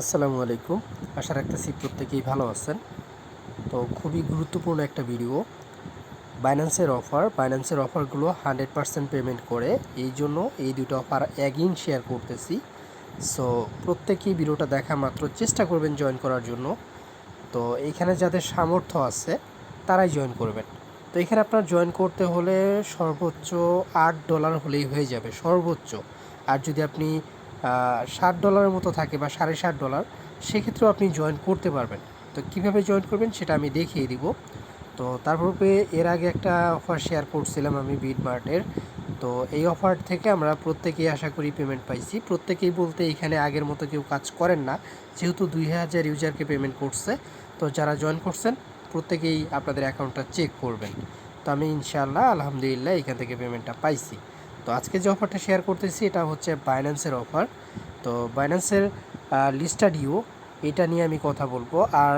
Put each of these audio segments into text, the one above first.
আসসালামু আলাইকুম। আশা রাখতেছি প্রত্যেকেই ভালো আছেন। তো খুবই গুরুত্বপূর্ণ একটা ভিডিও। বাইন্যান্সের অফার বাইন্যান্সের অফারগুলো হান্ড্রেড পার্সেন্ট পেমেন্ট করে। এই জন্য এই দুটো অফার অ্যাগিন শেয়ার করতেছি। সো প্রত্যেকেই ভিডিওটা দেখা মাত্র চেষ্টা করবেন জয়েন করার জন্য। তো এখানে যাদের সামর্থ্য আছে, তারাই জয়েন করবেন। তো এখানে আপনার জয়েন করতে হলে সর্বোচ্চ আট ডলার হলেই হয়ে যাবে, সর্বোচ্চ। আর যদি আপনি ষাট ডলারের মতো থাকে বা সাড়ে ষাট ডলার সেক্ষেত্রেও আপনি জয়েন করতে পারবেন। তো কীভাবে জয়েন করবেন সেটা আমি দেখিয়ে দিব। তো তারপরে এর আগে একটা অফার শেয়ার করছিলাম আমি বিট মার্টের তো এই অফার থেকে আমরা প্রত্যেকেই আশা করি পেমেন্ট পাইছি। প্রত্যেকেই বলতে এখানে আগের মতো কেউ কাজ করেন না, যেহেতু দুই হাজার ইউজারকে পেমেন্ট করছে। তো যারা জয়েন করছেন, প্রত্যেকেই আপনাদের অ্যাকাউন্টটা চেক করবেন। তো আমি ইনশাআল্লাহ, আলহামদুলিল্লাহ, এখান থেকে পেমেন্টটা পাইছি। তো আজকে যে অফারটা শেয়ার করতেছি, এটা হচ্ছে বাইন্যান্সের অফার তো বাইন্যান্সের লিস্টাডিও এটা নিয়ে আমি কথা বলব। আর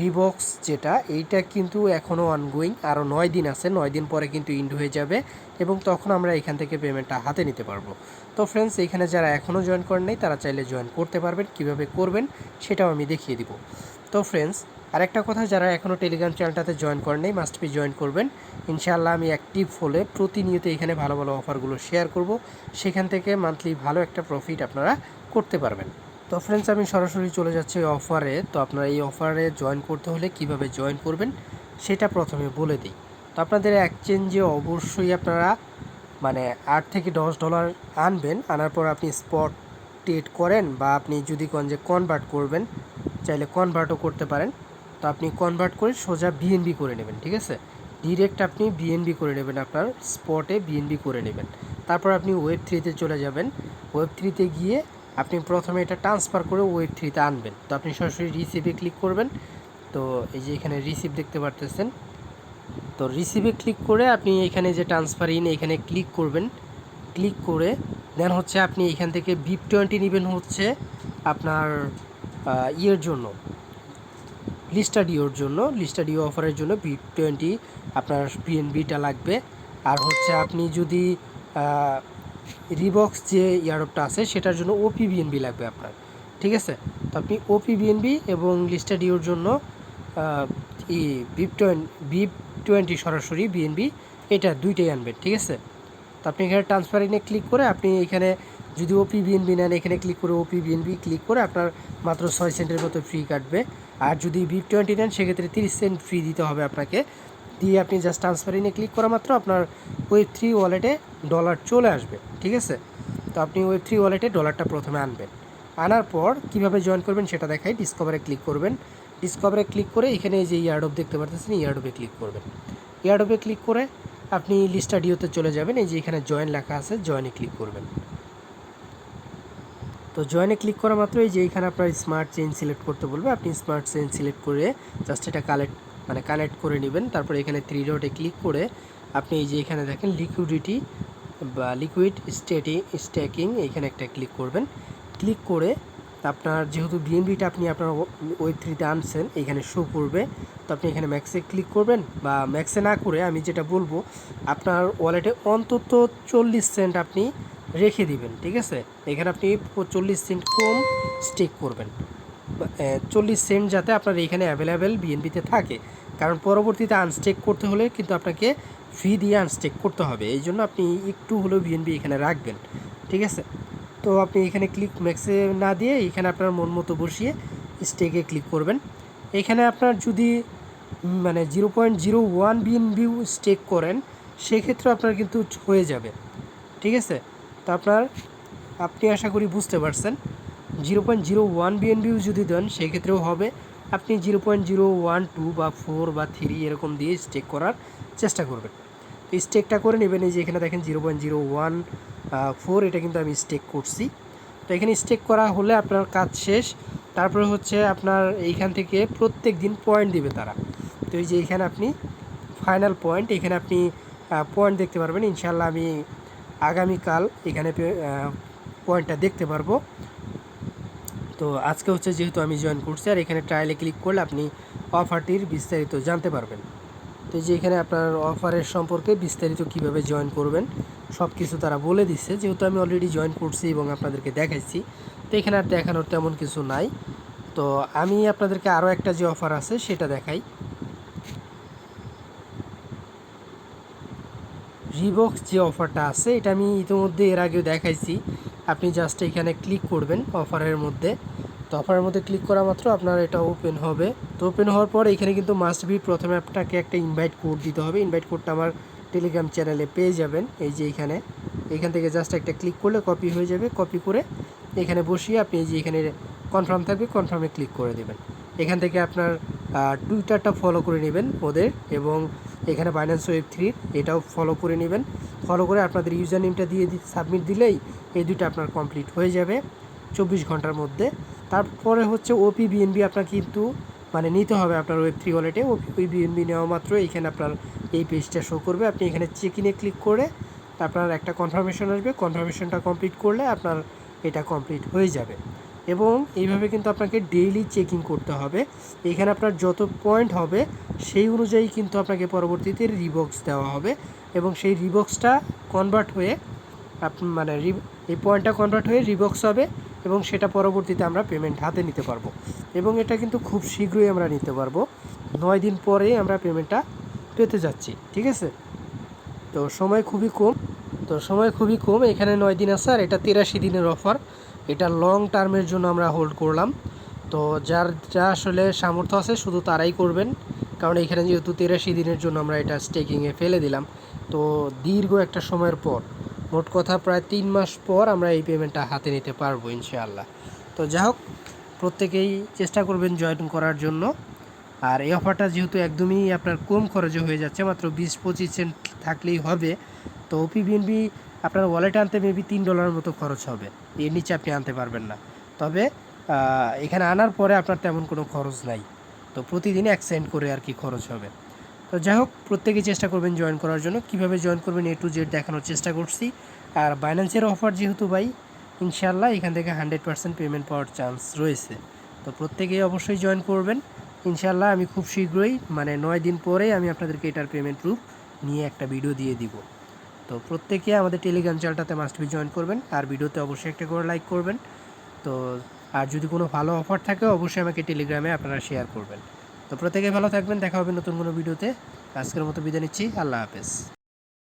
রিবক্স যেটা, এইটা কিন্তু এখনও অনগোয়িং আরও নয় দিন আছে। নয় দিন পরে কিন্তু ইন্ড হয়ে যাবে এবং তখন আমরা এখান থেকে পেমেন্টটা হাতে নিতে পারব। তো ফ্রেন্ডস এখানে যারা এখনও জয়েন করেন নাই, তারা চাইলে জয়েন করতে পারবেন। কীভাবে করবেন, সেটাও আমি দেখিয়ে দিব। তো ফ্রেন্ডস আরেকটা কথা, যারা এখনও টেলিগ্রাম চ্যানেলটাতে জয়েন করেন নাই মাস্ট বি জয়েন করবেন। ইনশাআল্লাহ আমি অ্যাক্টিভ হলে প্রতিনিয়ত এখানে ভালো ভালো অফারগুলো শেয়ার করব। সেখান থেকে মান্থলি ভালো একটা প্রফিট আপনারা করতে পারবেন। তো ফ্রেন্ডস আমি সরাসরি চলে যাচ্ছি ওই অফারে তো আপনারা এই অফারে জয়েন করতে হলে কীভাবে জয়েন করবেন, সেটা প্রথমে বলে দিই। তো আপনাদের এক্সচেঞ্জে অবশ্যই আপনারা মানে আট থেকে দশ ডলার আনবেন। আনার পর আপনি স্পট ট্রেড করেন বা আপনি যদি কোন যে কনভার্ট করবেন, চাইলে কনভার্টও করতে পারেন। তো আপনি কনভার্ট করে সোজা বিএনবি করে নেবেন, ঠিক আছে? ডিরেক্ট আপনি বিএনবি করে নেবেন আপনার স্পটে বিএনবি করে নেবেন। তারপর আপনি ওয়েব থ্রিতে চলে যাবেন। ওয়েব থ্রিতে গিয়ে আপনি প্রথমে এটা ট্রান্সফার করে ওয়েব থ্রিতে আনবেন। তো আপনি সরাসরি রিসিভে ক্লিক করবেন। তো এই যে এখানে রিসিভ দেখতে পারতেছেন। তো রিসিভে ক্লিক করে আপনি এখানে যে ট্রান্সফার ইন এখানে ক্লিক করবেন। ক্লিক করে দেন হচ্ছে আপনি এখান থেকে বিপ টোয়েন্টি নেবেন হচ্ছে আপনার ইয়ের জন্য। লিস্টাডিওর জন্য লিস্টা লিস্টাডিও অফারের জন্য বি টোয়েন্টি আপনার পিএনবিটা লাগবে। আর হচ্ছে আপনি যদি রিবক্স যে ইয়ারপটা আছে, সেটার জন্য ওপি বিএনবি লাগবে আপনার। ঠিক আছে? তো আপনি ওপি বিএনবি এবং লিস্টাডিওর জন্য ই বিপ টোয়েন্টি বিপ টোয়েন্টি সরাসরি বিএনবি এটা দুইটাই আনবেন, ঠিক আছে? তো আপনি এখানে ট্রান্সফারিংয়ে ক্লিক করে আপনি এখানে যদি ওপি বিএনবি নেন, এখানে ক্লিক করে ওপি বিএনবি ক্লিক করে আপনার মাত্র ছয় সেন্টের মতো ফ্রি কাটবে। আর যদি বিপ টোয়েন্টি নেন, সেক্ষেত্রে তিরিশ সেন্ট ফ্রি দিতে হবে আপনাকে। দিয়ে আপনি জাস্ট ট্রান্সফারিংয়ে ক্লিক করা মাত্র আপনার ওয়েব থ্রি ওয়ালেটে ডলার চলে আসবে, ঠিক আছে? তো আপনি ওয়েব থ্রি ওয়ালেটে ডলারটা প্রথমে আনবেন। আনার পর কীভাবে জয়েন করবেন সেটা দেখাই ডিসকভারে ক্লিক করবেন। ডিসকভারে ক্লিক করে এখানে যে ইয়ারডোপ দেখতে পারতেছেন ইয়ারডোপে ক্লিক করবেন। ইয়ারডোপে ক্লিক করে আপনি লিস্টাডিওতে চলে যাবেন, এই যে এখানে জয়েন লেখা আছে জয়েনে ক্লিক করবেন। তো জয়েনে ক্লিক করা মাত্র এই যে এখানে আপনার স্মার্ট চেইন সিলেক্ট করতে বলবে, আপনি স্মার্ট চেইন সিলেক্ট করে জাস্ট এটা কালেক্ট মানে কানেক্ট করে নেবেন। তারপর এখানে থ্রি ডটে ক্লিক করে আপনি এই যে এখানে দেখেন লিকুইডিটি বা লিকুইড স্টেটিং স্ট্যাকিং এখানে একটা ক্লিক করবেন। ক্লিক করে আপনার যেহেতু বিএনবিটা আপনি আপনার ওয়েব থ্রিতে আনছেন, এখানে শো করবে। তো আপনি এখানে ম্যাক্সে ক্লিক করবেন বা ম্যাক্সে না করে আমি যেটা বলব, আপনার ওয়ালেটে অন্তত চল্লিশ সেন্ট আপনি রেখে দিবেন, ঠিক আছে? এখানে আপনি চল্লিশ সেন্ট কম স্টেক করবেন। চল্লিশ সেন্ট যাতে আপনার এখানে অ্যাভেলেবেল বিএনপিতে থাকে। কারণ পরবর্তীতে আনস্টেক করতে হলে কিন্তু আপনাকে ফি দিয়ে আনস্টেক করতে হবে। এই জন্য আপনি একটু হলেও বিএনপি এখানে রাখবেন, ঠিক আছে? তো আপনি এখানে ক্লিক ম্যাক্সে না দিয়ে এখানে আপনার মন মতো বসিয়ে স্টেকে ক্লিক করবেন। এখানে আপনার যদি মানে zero point zero one BNB stake করেন, সেক্ষেত্রে আপনার কিন্তু হয়ে যাবে, ঠিক আছে? তো আপনার, আপনি আশা করি বুঝতে পারছেন। জিরো পয়েন্ট জিরো ওয়ান বিএনবিউ যদি দেন, সেক্ষেত্রেও হবে। আপনি zero point zero one two বা ফোর বা থ্রি এরকম দিয়ে স্টেক করার চেষ্টা করবেন। তো স্টেকটা করে নেবেন, এই যে এখানে দেখেন zero point zero one four, এটা কিন্তু আমি স্টেক করছি। তো এখানে স্টেক করা হলে আপনার কাজ শেষ। তারপরে হচ্ছে আপনার এইখান থেকে প্রত্যেক দিন পয়েন্ট দিবে তারা। তো এই যে এখানে আপনি ফাইনাল পয়েন্ট এখানে আপনি পয়েন্ট দেখতে পারবেন। ইনশাল্লাহ আমি আগামীকাল এখানে পয়েন্টটা দেখতে পারব। তো আজকে হচ্ছে যেহেতু আমি জয়েন করছি, আর এখানে ট্রায়ালে ক্লিক করলে আপনি অফারটির বিস্তারিত জানতে পারবেন। তো যে এখানে আপনার অফারের সম্পর্কে বিস্তারিত কীভাবে জয়েন করবেন সব কিছু তারা বলে দিচ্ছে। যেহেতু আমি অলরেডি জয়েন করছি এবং আপনাদেরকে দেখাইছি, তো তো এখানে আর দেখানোর তেমন কিছু নাই। তো আমি আপনাদেরকে আরও একটা যে অফার আছে, সেটা দেখাই। রিবক্স যে অফারটা আছে, এটা আমি ইতিমধ্যে এর আগেও দেখাইছি। আপনি জাস্ট এখানে ক্লিক করবেন অফারের মধ্যে। তো অফারের মধ্যে ক্লিক করা মাত্র আপনার এটা ওপেন হবে। তো ওপেন হওয়ার পর এখানে কিন্তু মাস্ট বি প্রথমে আপনাকে একটা ইনভাইট কোড দিতে হবে। ইনভাইট কোডটা আমার টেলিগ্রাম চ্যানেলে পেয়ে যাবেন। এই যে এখানে। এখান থেকে জাস্ট একটা ক্লিক করলে কপি হয়ে যাবে। কপি করে এখানে বসিয়ে আপনি এই যে এখানে কনফার্ম থাকবে কনফার্মে ক্লিক করে দেবেন। এখান থেকে আপনার টুইটারটা ফলো করে নেবেন ওদের এবং এখানে বাইন্যান্স ওয়েব থ্রি এটাও ফলো করে নেবেন। ফলো করে আপনাদের ইউজার নেমটা দিয়ে সাবমিট দিলেই এই দুইটা আপনার কমপ্লিট হয়ে যাবে চব্বিশ ঘণ্টার মধ্যে। তারপরে হচ্ছে ওপি বিএনবি আপনার কিন্তু মানে নিতে হবে আপনার ওয়েব থ্রি ওয়ালেটে ওপি বিএনবি নেওয়া মাত্র এখানে আপনার এই পেজটা শো করবে। আপনি এখানে চেক ইনে ক্লিক করে আপনার একটা কনফার্মেশন আসবে। কনফার্মেশনটা কমপ্লিট করলে আপনার এটা কমপ্লিট হয়ে যাবে। এবং এইভাবে কিন্তু আপনাকে ডেইলি চেকিং করতে হবে। এখানে আপনার যত পয়েন্ট হবে, সেই অনুযায়ী কিন্তু আপনাকে পরবর্তীতে রিবক্স দেওয়া হবে এবং সেই রিবক্সটা কনভার্ট হয়ে মানে এই পয়েন্টটা কনভার্ট হয়ে রিবক্স হবে এবং সেটা পরবর্তীতে আমরা পেমেন্ট হাতে নিতে পারব। এবং এটা কিন্তু খুব শীঘ্রই আমরা নিতে পারব। নয় দিন পরে আমরা পেমেন্টটা পেতে যাচ্ছি, ঠিক আছে? তো সময় খুবই কম, তো সময় খুবই কম। এখানে নয় দিন আছে আর এটা তিরাশি দিনের অফার এটা লং টার্মের জন্য আমরা হোল্ড করলাম। তো যার যা আসলে সামর্থ্য আছে, শুধু তারাই করবেন। কারণ এখানে যেহেতু তিরাশি দিনের জন্য আমরা এটা স্টেকিংয়ে ফেলে দিলাম। তো দীর্ঘ একটা সময়ের পর, মোট কথা প্রায় তিন মাস পর আমরা এই পেমেন্টটা হাতে নিতে পারব ইনশাআল্লাহ। তো যাই হোক, প্রত্যেকেই চেষ্টা করবেন জয়েন করার জন্য। আর এই অফারটা যেহেতু একদমই আপনার কম খরচে হয়ে যাচ্ছে, মাত্র বিশ পঁচিশ সেন্ট থাকলেই হবে। তো ওপি বিএনবি আপনার ওয়ালেটে আনতে মেবি তিন ডলারের মতো খরচ হবে। এর নিচে আপনি আনতে পারবেন না। তবে এখানে আনার পরে আপনার তেমন কোনো খরচ নাই। তো প্রতিদিন এক সেন্ট করে আর কি খরচ হবে। তো যাই হোক, প্রত্যেকেই চেষ্টা করবেন জয়েন করার জন্য। কীভাবে জয়েন করবেন এ টু জেড দেখানোর চেষ্টা করছি। আর বাইন্যান্সের অফার যেহেতু ভাই ইনশাল্লাহ এখান থেকে হান্ড্রেড পার্সেন্ট পেমেন্ট পাওয়ার চান্স রয়েছে। তো প্রত্যেকেই অবশ্যই জয়েন করবেন। ইনশাল্লাহ আমি খুব শীঘ্রই মানে নয় দিন পরেই আমি আপনাদেরকে এটার পেমেন্ট প্রুফ নিয়ে একটা ভিডিও দিয়ে দিব। তো প্রত্যেকে আমাদের টেলিগ্রাম চ্যানেলটাতে মাস্ট বি জয়েন করবেন, আর ভিডিওতে অবশ্যই একটা করে লাইক করবেন। তো আর যদি কোনো ভালো অফার থাকে, অবশ্যই আমাকে টেলিগ্রামে আপনারা শেয়ার করবেন। তো প্রত্যেকে ভালো থাকবেন, দেখা হবে নতুন কোনো ভিডিওতে। আজকের মতো বিদায় নিচ্ছি, আল্লাহ হাফেজ।